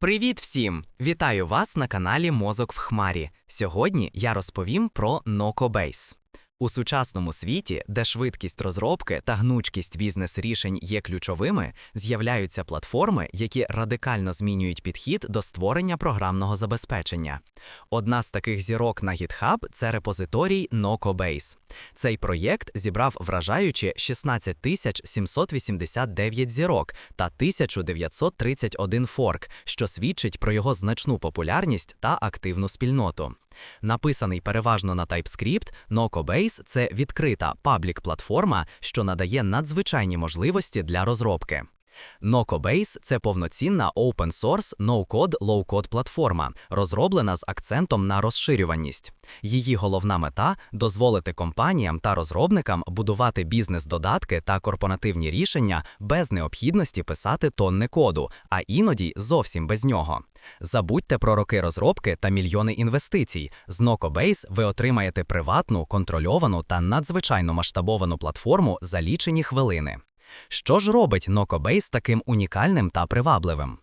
Привіт всім! Вітаю вас на каналі Мозок в Хмарі. Сьогодні я розповім про NocoBase. У сучасному світі, де швидкість розробки та гнучкість бізнес-рішень є ключовими, з'являються платформи, які радикально змінюють підхід до створення програмного забезпечення. Одна з таких зірок на GitHub – це репозиторій NocoBase. Цей проєкт зібрав вражаючі 16 789 зірок та 1931 форк, що свідчить про його значну популярність та активну спільноту. Написаний переважно на TypeScript, NocoBase – це відкрита паблік-платформа, що надає надзвичайні можливості для розробки. NocoBase – це повноцінна open-source no-code, low-code платформа, розроблена з акцентом на розширюваність. Її головна мета дозволити компаніям та розробникам будувати бізнес-додатки та корпоративні рішення без необхідності писати тонни коду, а іноді зовсім без нього. Забудьте про роки розробки та мільйони інвестицій. З NocoBase ви отримаєте приватну, контрольовану та надзвичайно масштабовану платформу за лічені хвилини. Що ж робить Нокобейс таким унікальним та привабливим?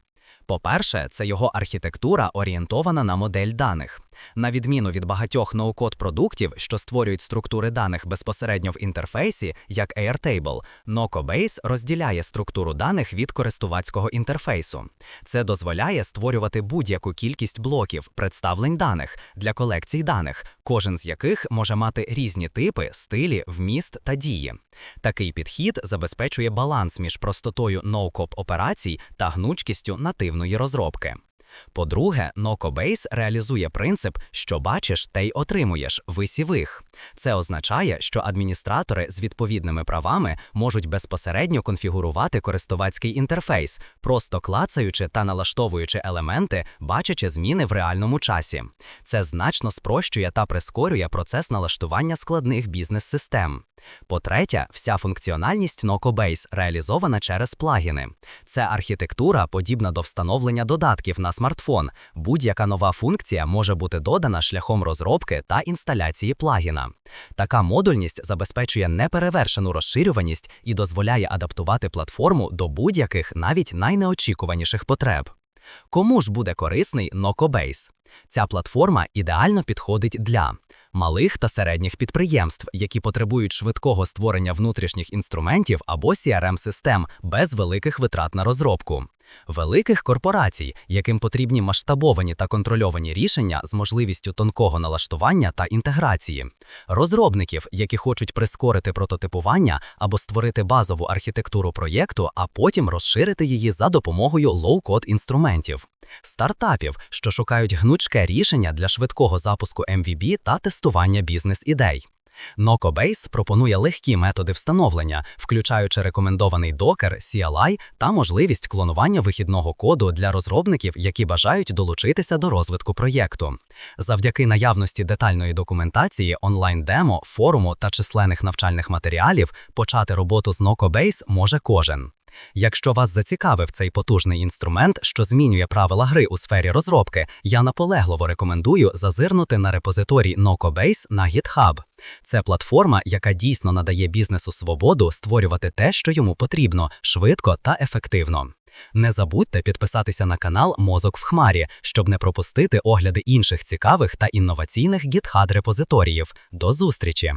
По-перше, це його архітектура орієнтована на модель даних. На відміну від багатьох ноу-код продуктів, що створюють структури даних безпосередньо в інтерфейсі, як Airtable, NocoBase розділяє структуру даних від користувацького інтерфейсу. Це дозволяє створювати будь-яку кількість блоків, представлень даних для колекцій даних, кожен з яких може мати різні типи, стилі, вміст та дії. Такий підхід забезпечує баланс між простотою ноу-коп операцій та гнучкістю нативної розробки. По-друге, Нокобейс реалізує принцип, що бачиш, те й отримуєш висівих. Це означає, що адміністратори з відповідними правами можуть безпосередньо конфігурувати користувацький інтерфейс, просто клацаючи та налаштовуючи елементи, бачачи зміни в реальному часі. Це значно спрощує та прискорює процес налаштування складних бізнес-систем. По-третє, вся функціональність NocoBase реалізована через плагіни. Це архітектура, подібна до встановлення додатків на смартфон. Будь-яка нова функція може бути додана шляхом розробки та інсталяції плагіна. Така модульність забезпечує неперевершену розширюваність і дозволяє адаптувати платформу до будь-яких навіть найнеочікуваніших потреб. Кому ж буде корисний NocoBase? Ця платформа ідеально підходить для малих та середніх підприємств, які потребують швидкого створення внутрішніх інструментів або crm систем без великих витрат на розробку, великих корпорацій, яким потрібні масштабовані та контрольовані рішення з можливістю тонкого налаштування та інтеграції, розробників, які хочуть прискорити прототипування або створити базову архітектуру проєкту, а потім розширити її за допомогою лоу-код інструментів, стартапів, що шукають гнучке рішення для швидкого запуску MVB та тестування бізнес-ідей. NocoBase пропонує легкі методи встановлення, включаючи рекомендований докер, CLI та можливість клонування вихідного коду для розробників, які бажають долучитися до розвитку проєкту. Завдяки наявності детальної документації, онлайн-демо, форуму та численних навчальних матеріалів почати роботу з NocoBase може кожен. Якщо вас зацікавив цей потужний інструмент, що змінює правила гри у сфері розробки, я наполегливо рекомендую зазирнути на репозиторій NocoBase на GitHub. Це платформа, яка дійсно надає бізнесу свободу створювати те, що йому потрібно, швидко та ефективно. Не забудьте підписатися на канал Мозок в Хмарі, щоб не пропустити огляди інших цікавих та інноваційних GitHub репозиторіїв. До зустрічі!